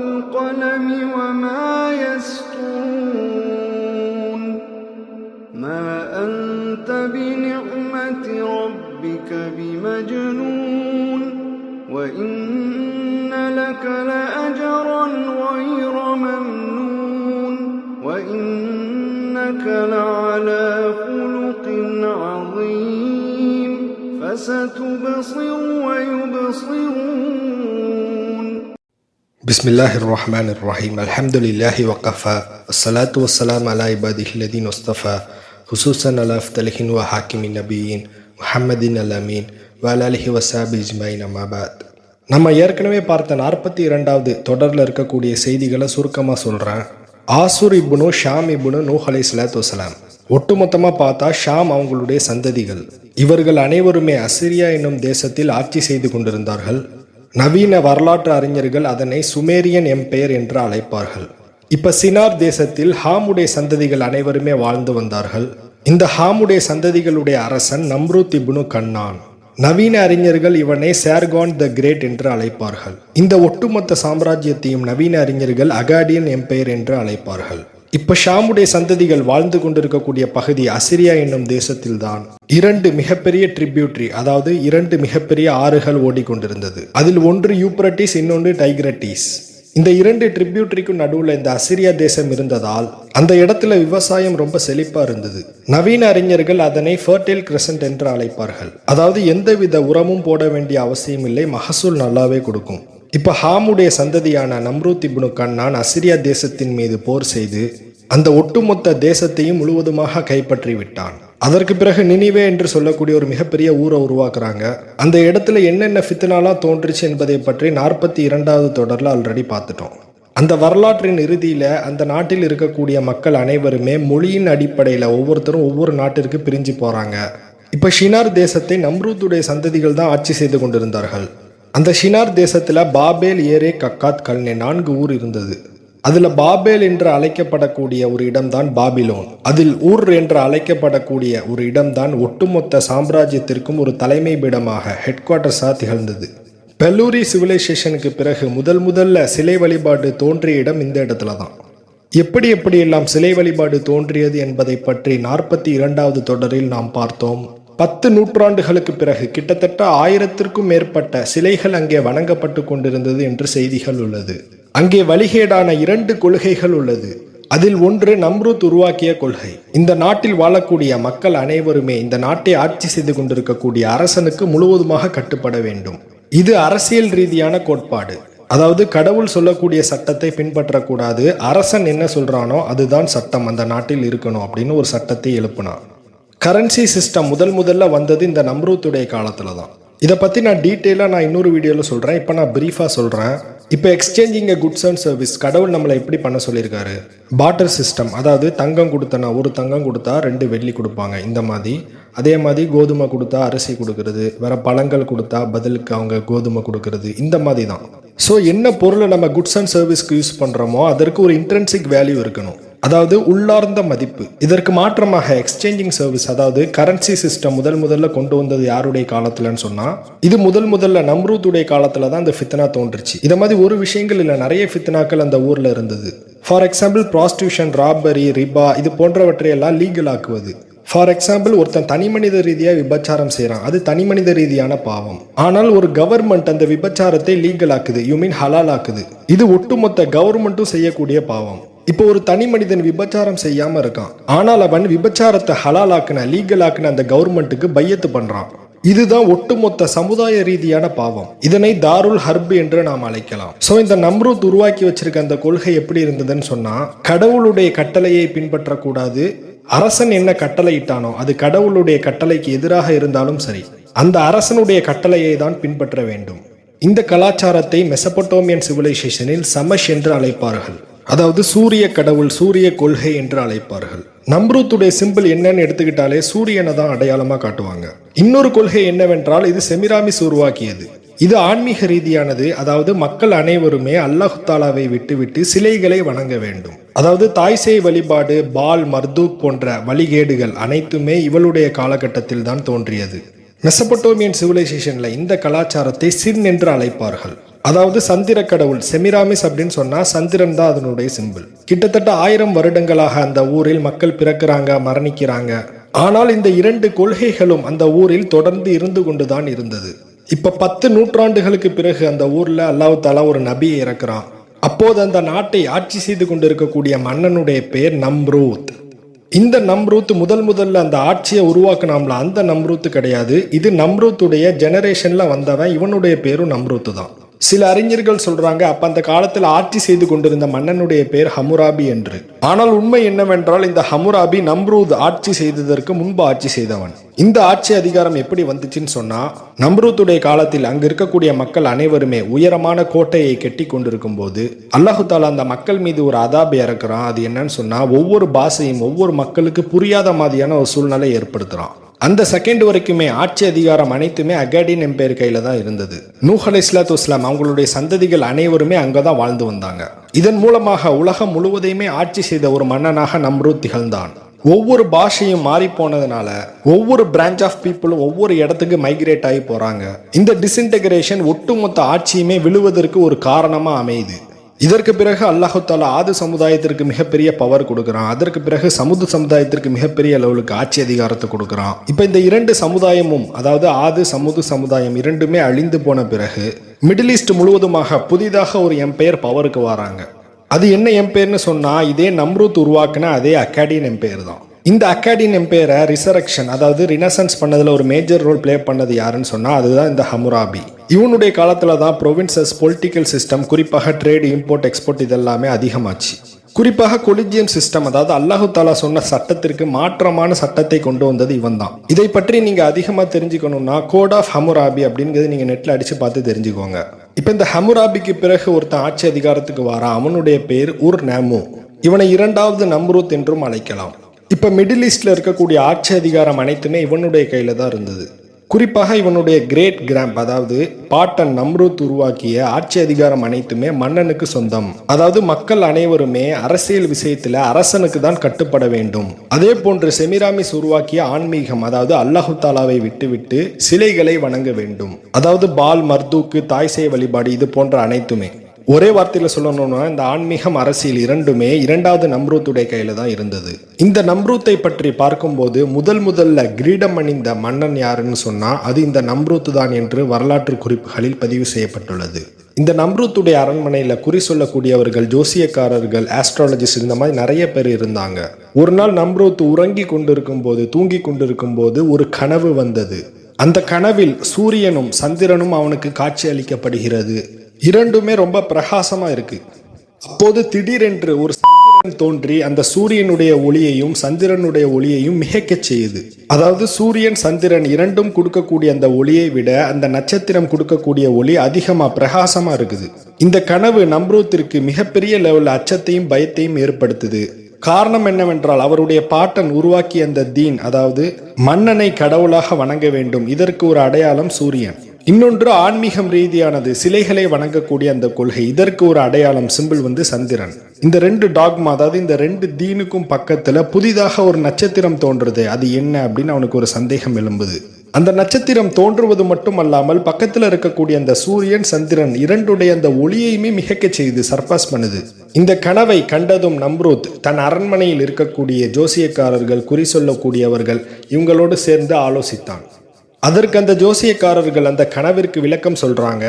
والقلم وما يسطرون ما أنت بنعمة ربك بمجنون. وإن لك لأجرا غير ممنون. وإنك لعلى خلق عظيم. فستبصر ويبصرون. பிஸ்மில்லாஹ் ரஹ்மான் ரஹீம் அல்ஹம்துலில்லாஹி வக்கஃபா அஸ்ஸலாத்து வஸ்ஸலாம் அலா இபாதிஹி லதீன் உஸ்தஃபா ஹுசூசன் அலாஃப் அஃப்தலிஹின் வ ஹாக்கிமின் நபியின் முஹம்மதின் அல் அமீன் வலாலிஹி வசாபி இஜ்மாயின் அமாபாத் நம்ம ஏற்கனவே பார்த்த நாற்பத்தி இரண்டாவது தொடரில் இருக்கக்கூடிய செய்திகளை சுருக்கமாக சொல்கிறேன் ஆசூர் இபுனு ஷாம் இபுனு நூஹ் அலை சலாத்து வசலாம் ஒட்டுமொத்தமாக பார்த்தா ஷாம் அவங்களுடைய சந்ததிகள். இவர்கள் அனைவருமே அசிரியா என்னும் தேசத்தில் ஆட்சி செய்து கொண்டிருந்தார்கள். நவீன வரலாற்று அறிஞர்கள் அதனை சுமேரியன் எம்பையர் என்று அழைப்பார்கள். இப்ப சினார் தேசத்தில் ஹாமுடைய சந்ததிகள் அனைவருமே வாழ்ந்து வந்தார்கள். இந்த ஹாமுடைய சந்ததிகளுடைய அரசன் நம்ரூத் இபுனு கண்ணான். நவீன அறிஞர்கள் இவனை சேர்கான் த கிரேட் என்று அழைப்பார்கள். இந்த ஒட்டுமொத்த சாம்ராஜ்யத்தையும் நவீன அறிஞர்கள் அகாடியன் எம்பையர் என்று அழைப்பார்கள். இப்போ ஷாமுடைய சந்ததிகள் வாழ்ந்து கொண்டிருக்கக்கூடிய பகுதி அசிரியா என்னும் தேசத்தில்தான். இரண்டு மிகப்பெரிய ட்ரிபியூட்ரி அதாவது இரண்டு மிகப்பெரிய ஆறுகள் ஓடிக்கொண்டிருந்தது. அதில் ஒன்று யூப்ரட்டிஸ் இன்னொன்று டைக்ரட்டிஸ். இந்த இரண்டு ட்ரிபியூட்ரிக்கும் நடுவில் இந்த அசிரியா தேசம் இருந்ததால் அந்த இடத்துல விவசாயம் ரொம்ப செழிப்பா இருந்தது. நவீன அறிஞர்கள் அதனை ஃபர்டைல் கிரசன்ட் என்று அழைப்பார்கள். அதாவது எந்தவித உரமும் போட வேண்டிய அவசியம் இல்லை மகசூல் நல்லாவே கொடுக்கும். இப்போ ஹாமுடைய சந்ததியான நம்ரூத் இப்னு கண்ணான் அசிரியா தேசத்தின் மீது போர் செய்து அந்த ஒட்டுமொத்த தேசத்தையும் முழுவதுமாக கைப்பற்றி விட்டான் அதற்கு பிறகு நினிவே என்று சொல்லக்கூடிய ஒரு மிகப்பெரிய ஊரை உருவாக்குறாங்க. அந்த இடத்துல என்னென்ன ஃபித்னாலாம் தோன்றுச்சு என்பதை பற்றி நாற்பத்தி இரண்டாவது தொடரில் ஆல்ரெடி பார்த்துட்டோம். அந்த வரலாற்றின் இறுதியில் அந்த நாட்டில் இருக்கக்கூடிய மக்கள் அனைவருமே மொழியின் அடிப்படையில் ஒவ்வொருத்தரும் ஒவ்வொரு நாட்டிற்கு பிரிஞ்சு போகிறாங்க இப்போ ஷினார் தேசத்தை நம்ரூத்துடைய சந்ததிகள் தான் ஆட்சி செய்து கொண்டிருந்தார்கள். அந்த ஷினார் தேசத்தில் பாபேல் ஏரே கக்காத் கல்னே நான்கு ஊர் இருந்தது. அதில் பாபேல் என்று அழைக்கப்படக்கூடிய ஒரு இடம்தான் பாபிலோன். அதில் ஊர் என்று அழைக்கப்படக்கூடிய ஒரு இடம்தான் ஒட்டுமொத்த சாம்ராஜ்யத்திற்கும் ஒரு தலைமை பீடமாக ஹெட் குவார்ட்டர்ஸாக திகழ்ந்தது. பெல்லூரி சிவிலைசேஷனுக்கு பிறகு முதல் முதல்ல சிலை வழிபாடு தோன்றிய இடம் இந்த இடத்துல தான். எப்படி எப்படியெல்லாம் சிலை வழிபாடு தோன்றியது என்பதை பற்றி நாற்பத்தி இரண்டாவது தொடரில் நாம் பார்த்தோம். பத்து நூற்றாண்டுகளுக்கு பிறகு கிட்டத்தட்ட ஆயிரத்திற்கும் மேற்பட்ட சிலைகள் அங்கே வணங்கப்பட்டு கொண்டிருந்தது என்று செய்திகள் உள்ளது. அங்கே வழிகேடான இரண்டு கொள்கைகள் உள்ளது. அதில் ஒன்று நம்ருத் உருவாக்கிய கொள்கை. இந்த நாட்டில் வாழக்கூடிய மக்கள் அனைவருமே இந்த நாட்டை ஆட்சி செய்து கொண்டிருக்கக்கூடிய அரசனுக்கு முழுவதுமாக கட்டுப்பட வேண்டும். இது அரசியல் ரீதியான கோட்பாடு. அதாவது கடவுள் சொல்லக்கூடிய சட்டத்தை பின்பற்றக்கூடாது. அரசன் என்ன சொல்றானோ அதுதான் சட்டம். அந்த நாட்டில் இருக்கணும் அப்படின்னு ஒரு சட்டத்தை எழுப்பினான். கரன்சி சிஸ்டம் முதல் முதல்ல வந்தது இந்த நம்ரூத்துடைய காலத்தில் தான். இதை பற்றி நான் டீட்டெயிலாக நான் இன்னொரு வீடியோவில் சொல்கிறேன் இப்போ நான் ப்ரீஃபாக சொல்கிறேன் இப்போ எக்ஸ்சேஞ்சிங் குட்ஸ் அண்ட் சர்வீஸ் கடவுள் நம்மளை எப்படி பண்ண சொல்லியிருக்காரு? பாட்டர் சிஸ்டம் அதாவது தங்கம் கொடுத்தனா ஒரு தங்கம் கொடுத்தா ரெண்டு வெள்ளி கொடுப்பாங்க. இந்த மாதிரி. அதே மாதிரி கோதுமை கொடுத்தா அரிசி கொடுக்கறது. வேற பழங்கள் கொடுத்தா பதிலுக்கு அவங்க கோதுமை கொடுக்கறது. இந்த மாதிரி தான். ஸோ என்ன பொருளை நம்ம குட்ஸ் அண்ட் சர்வீஸ்க்கு யூஸ் பண்ணுறோமோ அதற்கு ஒரு இன்ட்ரென்சிக் வேல்யூ இருக்கணும். அதாவது உள்ளார்ந்த மதிப்பு. இதற்கு மாற்றமாக எக்ஸ்சேஞ்சிங் சர்வீஸ் அதாவது கரன்சி சிஸ்டம் முதல் முதல்ல கொண்டு வந்தது யாருடைய காலத்துலன்னு சொன்னா இது முதல் முதல்ல நம்ரூத்துடைய காலத்துல தான் இந்த ஃபித்னா தோன்றுச்சு. இதை மாதிரி ஒரு விஷயங்கள் இல்லை நிறைய ஃபித்னாக்கள் அந்த ஊர்ல இருந்தது. ஃபார் எக்ஸாம்பிள் ப்ராஸ்டியூஷன் ராபரி ரிபா இது போன்றவற்றையெல்லாம் லீகல் ஆக்குவது. ஃபார் எக்ஸாம்பிள் ஒருத்தன் தனி மனித ரீதியாக விபச்சாரம் செய்கிறான் அது தனி மனித ரீதியான பாவம். ஆனால் ஒரு கவர்மெண்ட் அந்த விபச்சாரத்தை லீகல் ஆக்குது. யூ மீன் ஹலால் ஆக்குது. இது ஒட்டுமொத்த கவர்மெண்ட்டும் செய்யக்கூடிய பாவம். இப்போ ஒரு தனி மனிதன் விபச்சாரம் செய்யாம இருக்கான். ஆனால் அவன் விபச்சாரத்தை ஹலாலாக்குன லீகலாக்குன அந்த கவர்மெண்ட்டுக்கு பையத்து பண்றான். இதுதான் ஒட்டுமொத்த சமுதாய ரீதியான பாவம். இதனை தாருல் ஹர்பு என்று நாம் அழைக்கலாம். சோ இந்த நம்ரூத் உருவாக்கி வச்சிருக்க அந்த கொள்கை எப்படி இருந்ததுன்னு சொன்னா கடவுளுடைய கட்டளையை பின்பற்றக்கூடாது. அரசன் என்ன கட்டளையிட்டானோ அது கடவுளுடைய கட்டளைக்கு எதிராக இருந்தாலும் சரி அந்த அரசனுடைய கட்டளையை தான் பின்பற்ற வேண்டும். இந்த கலாச்சாரத்தை மெசபட்டோமியன் சிவிலைசேஷனில் சமஷ் என்று அழைப்பார்கள். அதாவது சூரிய கடவுள் சூரிய கொள்கை என்று அழைப்பார்கள். நம்ரூத்துடைய சிம்பிள் என்னன்னு எடுத்துக்கிட்டாலே சூரியனை தான் அடையாளமா காட்டுவாங்க. இன்னொரு கொள்கை என்னவென்றால் இது செமிராமிஸ் உருவாக்கியது. இது ஆன்மீக ரீதியானது அதாவது மக்கள் அனைவருமே அல்லாஹுத்தாலாவை விட்டுவிட்டு சிலைகளை வணங்க வேண்டும். அதாவது தாய்சேய் வழிபாடு பால் மர்தூக் போன்ற வழிகேடுகள் அனைத்துமே இவளுடைய காலகட்டத்தில் தான் தோன்றியது. மெசபட்டோமியன் சிவிலைசேஷன்ல இந்த கலாச்சாரத்தை சின் என்று அழைப்பார்கள். அதாவது சந்திர கடவுள் செமிராமிஸ் அப்படின்னு சொன்னா சந்திரன் தான் அதனுடைய சிம்பிள் கிட்டத்தட்ட ஆயிரம் வருடங்களாக அந்த ஊரில் மக்கள் பிறக்கிறாங்க மரணிக்கிறாங்க. ஆனால் இந்த இரண்டு கொள்கைகளும் அந்த ஊரில் தொடர்ந்து இருந்து கொண்டுதான் இருந்தது. இப்ப பத்து நூற்றாண்டுகளுக்கு பிறகு அந்த ஊர்ல அல்லாஹு தாலா ஒரு நபியை இறக்குறான். அப்போது அந்த நாட்டை ஆட்சி செய்து கொண்டிருக்கக்கூடிய மன்னனுடைய பெயர் நம்ரூத். இந்த நம்ரூத் முதல் முதல்ல அந்த ஆட்சியை உருவாக்குனாம்ல அந்த நம்ரூத் கிடையாது. இது நம்ரூத்துடைய ஜெனரேஷன்ல வந்தவன் இவனுடைய பேரும் நம்ரூத்து தான் சில அறிஞர்கள் சொல்றாங்க அப்ப அந்த காலத்தில் ஆட்சி செய்து கொண்டிருந்த மன்னனுடைய பேர் ஹமுராபி என்று. ஆனால் உண்மை என்னவென்றால் இந்த ஹமுராபி நம்ரூத் ஆட்சி செய்ததற்கு முன்பு ஆட்சி செய்தவன். இந்த ஆட்சி அதிகாரம் எப்படி வந்துச்சுன்னு சொன்னா நம்ரூத்துடைய காலத்தில் அங்கு இருக்கக்கூடிய மக்கள் அனைவருமே உயரமான கோட்டையை கட்டி கொண்டிருக்கும் போது அல்லாஹு தாலா அந்த மக்கள் மீது ஒரு அதாபை இறக்குறான். அது என்னன்னு சொன்னா ஒவ்வொரு பாஷையும் ஒவ்வொரு மக்களுக்கு புரியாத மாதிரியான ஒரு சூழ்நிலை ஏற்படுத்துறான். அந்த செகண்ட் வரைக்குமே ஆட்சி அதிகாரம் அனைத்துமே அகாடின் எம்பையர் கையில தான் இருந்தது. நூஹ் அலை இஸ்லாத்து இஸ்லாம் அவங்களுடைய சந்ததிகள் அனைவருமே அங்கதான் வாழ்ந்து வந்தாங்க. இதன் மூலமாக உலகம் முழுவதையுமே ஆட்சி செய்த ஒரு மன்னனாக நம்ரூத் திகழ்ந்தான். ஒவ்வொரு பாஷையும் மாறி போனதுனால ஒவ்வொரு பிரான்ச் ஆஃப் பீப்புளும் ஒவ்வொரு இடத்துக்கு மைக்ரேட் ஆகி போறாங்க. இந்த டிஸ்இன்டகிரேஷன் ஒட்டுமொத்த ஆட்சியுமே விழுவதற்கு ஒரு காரணமா அமையுது. இதற்கு பிறகு அல்லாஹு ஆது சமுதாயத்திற்கு மிகப்பெரிய பவர் கொடுக்குறான். அதற்கு பிறகு சமுது சமுதாயத்திற்கு மிகப்பெரிய அளவுக்கு ஆட்சி அதிகாரத்தை கொடுக்குறான். இப்போ இந்த இரண்டு சமுதாயமும் அதாவது ஆது சமுது சமுதாயம் இரண்டுமே அழிந்து போன பிறகு மிடில் ஈஸ்ட் முழுவதுமாக புதிதாக ஒரு எம்பையர் பவருக்கு வராங்க. அது என்ன எம்பையர்னு சொன்னா இதே நம்ரூத் உருவாக்குன அதே அக்காடியன் எம்பையர் தான். இந்த அக்காடியன் எம்பையரை ரிசரக்ஷன் அதாவது ரினசன்ஸ் பண்ணதுல ஒரு மேஜர் ரோல் ப்ளே பண்ணது யாருன்னு சொன்னா அதுதான் இந்த ஹமுராபி இவனுடைய காலத்தில் தான் ப்ரொவின்சஸ் பொலிட்டிக்கல் சிஸ்டம் குறிப்பாக ட்ரேட் இம்போர்ட் எக்ஸ்போர்ட் இதெல்லாமே அதிகமாச்சு. குறிப்பாக கொலிஜியம் சிஸ்டம் அதாவது அல்லாஹு தாலா சொன்ன சட்டத்திற்கு மாற்றமான சட்டத்தை கொண்டு வந்தது இவன் தான் இதை பற்றி நீங்க அதிகமா தெரிஞ்சுக்கணும்னா கோட் ஆஃப் ஹமுராபி அப்படிங்கிறது நீங்க நெட்ல அடிச்சு பார்த்து தெரிஞ்சுக்கோங்க. இப்போ இந்த ஹமுராபிக்கு பிறகு ஒருத்தன் ஆட்சி அதிகாரத்துக்கு வாரான். அவனுடைய பேர் உர் நேமு. இவனை இரண்டாவது நம்ரூத் என்றும் அழைக்கலாம். இப்போ மிடில் ஈஸ்ட்ல இருக்கக்கூடிய ஆட்சி அதிகாரம் அனைத்துமே இவனுடைய கையில தான் இருந்தது. குறிப்பாக இவனுடைய கிரேட் கிராம்ப் அதாவது பாட்டன் நம்ரூத் உருவாக்கிய ஆட்சி அதிகாரம் அனைத்துமே மன்னனுக்கு சொந்தம். அதாவது மக்கள் அனைவருமே அரசியல் விஷயத்துல அரசனுக்கு தான் கட்டுப்பட வேண்டும். அதே போன்று செமிராமிஸ் உருவாக்கிய ஆன்மீகம் அதாவது அல்லாஹு தாலாவை விட்டுவிட்டு சிலைகளை வணங்க வேண்டும். அதாவது பால் மர்தூக்கு தாய்சேய் வழிபாடு இது போன்ற அனைத்துமே. ஒரே வார்த்தையில் சொல்லணும்னா இந்த ஆன்மீகம் அரசியல் இரண்டுமே இரண்டாவது நம்ரூத்துடைய கையில் தான் இருந்தது. இந்த நம்ரூத்தை பற்றி பார்க்கும்போது முதல் முதல்ல கிரீடம் அணிந்த மன்னன் யாருன்னு சொன்னால் அது இந்த நம்ரூத்து தான் என்று வரலாற்று குறிப்புகளில் பதிவு செய்யப்பட்டுள்ளது. இந்த நம்ரூத்துடைய அரண்மனையில் குறி சொல்லக்கூடியவர்கள் ஜோசியக்காரர்கள் ஆஸ்ட்ராலஜிஸ்ட் இந்த மாதிரி நிறைய பேர் இருந்தாங்க. ஒரு நாள் நம்ரூத் உறங்கி கொண்டிருக்கும் போது தூங்கி கொண்டிருக்கும் போது ஒரு கனவு வந்தது. அந்த கனவில் சூரியனும் சந்திரனும் அவனுக்கு காட்சி அளிக்கப்படுகிறது. இரண்டுமே ரொம்ப பிரகாசமாக இருக்குது அப்போது திடீரென்று ஒரு சந்திரன் தோன்றி அந்த சூரியனுடைய ஒளியையும் சந்திரனுடைய ஒளியையும் மிகைக்கச் செய்யுது. அதாவது சூரியன் சந்திரன் இரண்டும் கொடுக்கக்கூடிய அந்த ஒளியை விட அந்த நட்சத்திரம் கொடுக்கக்கூடிய ஒளி அதிகமாக பிரகாசமாக இருக்குது. இந்த கனவு நம்ரூத்திற்கு மிகப்பெரிய லெவலில் அச்சத்தையும் பயத்தையும் ஏற்படுத்துது. காரணம் என்னவென்றால் அவருடைய பாட்டன் உருவாக்கிய அந்த தீன் அதாவது மன்னனை கடவுளாக வணங்க வேண்டும். இதற்கு ஒரு அடையாளம் சூரியன். இன்னொன்று ஆன்மீகம் ரீதியானது சிலைகளை வணங்கக்கூடிய அந்த கொள்கை. இதற்கு ஒரு அடையாளம் சிம்பிள் வந்து சந்திரன். இந்த ரெண்டு டாக்மா அதாவது இந்த ரெண்டு தீனுக்கும் பக்கத்துல புதிதாக ஒரு நட்சத்திரம் தோன்றுது அது என்ன அப்படின்னு அவனுக்கு ஒரு சந்தேகம் எழும்புது. அந்த நட்சத்திரம் தோன்றுவது மட்டுமல்லாமல் பக்கத்தில் இருக்கக்கூடிய அந்த சூரியன் சந்திரன் இரண்டுடைய அந்த ஒளியையுமே மிகக்க செய்து சர்பாஸ் பண்ணுது. இந்த கனவை கண்டதும் நம்ரூத் தன் அரண்மனையில் இருக்கக்கூடிய ஜோசியக்காரர்கள் குறி சொல்லக்கூடியவர்கள் இவங்களோடு சேர்ந்து ஆலோசித்தான். அதற்கு அந்த ஜோசியக்காரர்கள் அந்த கனவிற்கு விளக்கம் சொல்கிறாங்க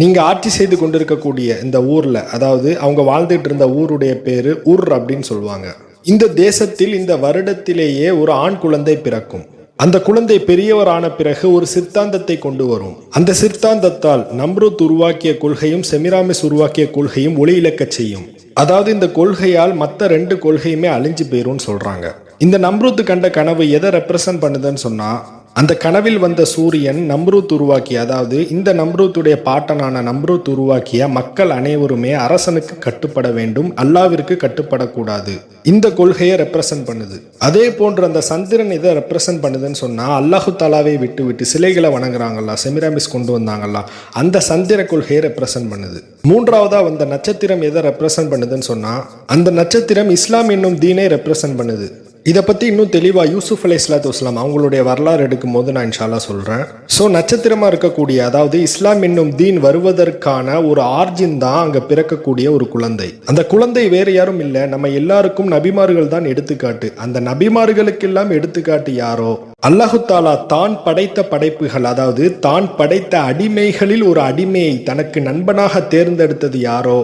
நீங்கள் ஆட்சி செய்து கொண்டிருக்கக்கூடிய இந்த ஊரில் அதாவது அவங்க வாழ்ந்துட்டு இருந்த ஊருடைய பேர் ஊர் அப்படின்னு சொல்லுவாங்க. இந்த தேசத்தில் இந்த வருடத்திலேயே ஒரு ஆண் குழந்தை பிறக்கும். அந்த குழந்தை பெரியவரான பிறகு ஒரு சித்தாந்தத்தை கொண்டு வரும். அந்த சித்தாந்தத்தால் நம்ருத் உருவாக்கிய கொள்கையும் செமிராமிஸ் உருவாக்கிய கொள்கையும் ஒளி இழக்க செய்யும். அதாவது இந்த கொள்கையால் மற்ற ரெண்டு கொள்கையுமே அழிஞ்சு போயிரும்னு சொல்றாங்க. இந்த நம்ருத்து கண்ட கனவு எதை ரெப்ரசன்ட் பண்ணுதுன்னு சொன்னா அந்த கனவில் வந்த சூரியன் நம்ரூத் உருவாக்கி அதாவது இந்த நம்ரூத்துடைய பாட்டனான நம்ரூத் உருவாக்கிய மக்கள் அனைவருமே அரசனுக்கு கட்டுப்பட வேண்டும் அல்லாவிற்கு கட்டுப்படக்கூடாது. இந்த கொள்கையை ரெப்ரசன்ட் பண்ணுது. அதே போன்று அந்த சந்திரன் இதை ரெப்ரசன்ட் பண்ணுதுன்னு சொன்னா அல்லாஹு தாலாவை விட்டு விட்டு சிலைகளை வணங்குறாங்கல்ல செமிராமிஸ் கொண்டு வந்தாங்கல்ல அந்த சந்திர கொள்கையை ரெப்ரசன்ட் பண்ணுது. மூன்றாவதா வந்த நட்சத்திரம் எதை ரெப்ரசன்ட் பண்ணுதுன்னு சொன்னா அந்த நட்சத்திரம் இஸ்லாம் என்னும் தீனை ரெப்ரசன்ட் பண்ணுது. இதை பற்றி இன்னும் தெளிவாக யூசுஃப் அலை இஸ்லாத்து வஸ்லாம் அவங்களுடைய வரலாறு எடுக்கும் போது நான் இன்ஷால்லா சொல்கிறேன் ஸோ நட்சத்திரமாக இருக்கக்கூடிய அதாவது இஸ்லாம் என்னும் தீன் வருவதற்கான ஒரு ஆர்ஜின் தான் அங்கே பிறக்கக்கூடிய ஒரு குழந்தை. அந்த குழந்தை வேறு யாரும் இல்லை நம்ம எல்லாருக்கும் நபிமார்கள் தான் எடுத்துக்காட்டு. அந்த நபிமார்களுக்கெல்லாம் எடுத்துக்காட்டு யாரோ? அல்லாஹு தாலா தான் படைத்த படைப்புகள் அதாவது தான் படைத்த அடிமைகளில் ஒரு அடிமையை தனக்கு நண்பனாக தேர்ந்தெடுத்தது யாரோ?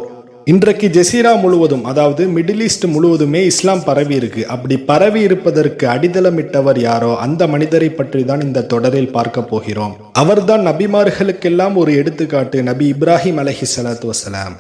இன்றைக்கு ஜெசீரா முழுவதும் அதாவது மிடில் ஈஸ்ட் முழுவதுமே இஸ்லாம் பரவி இருக்கு. அப்படி பரவி இருப்பதற்கு அடித்தளமிட்டவர் யாரோ அந்த மனிதரை பற்றி தான் இந்த தொடரில் பார்க்க போகிறோம். அவர்தான் நபிமார்களுக்கெல்லாம் ஒரு எடுத்துக்காட்டு நபி இப்ராஹிம் அலஹி சலாத்து வசலாம்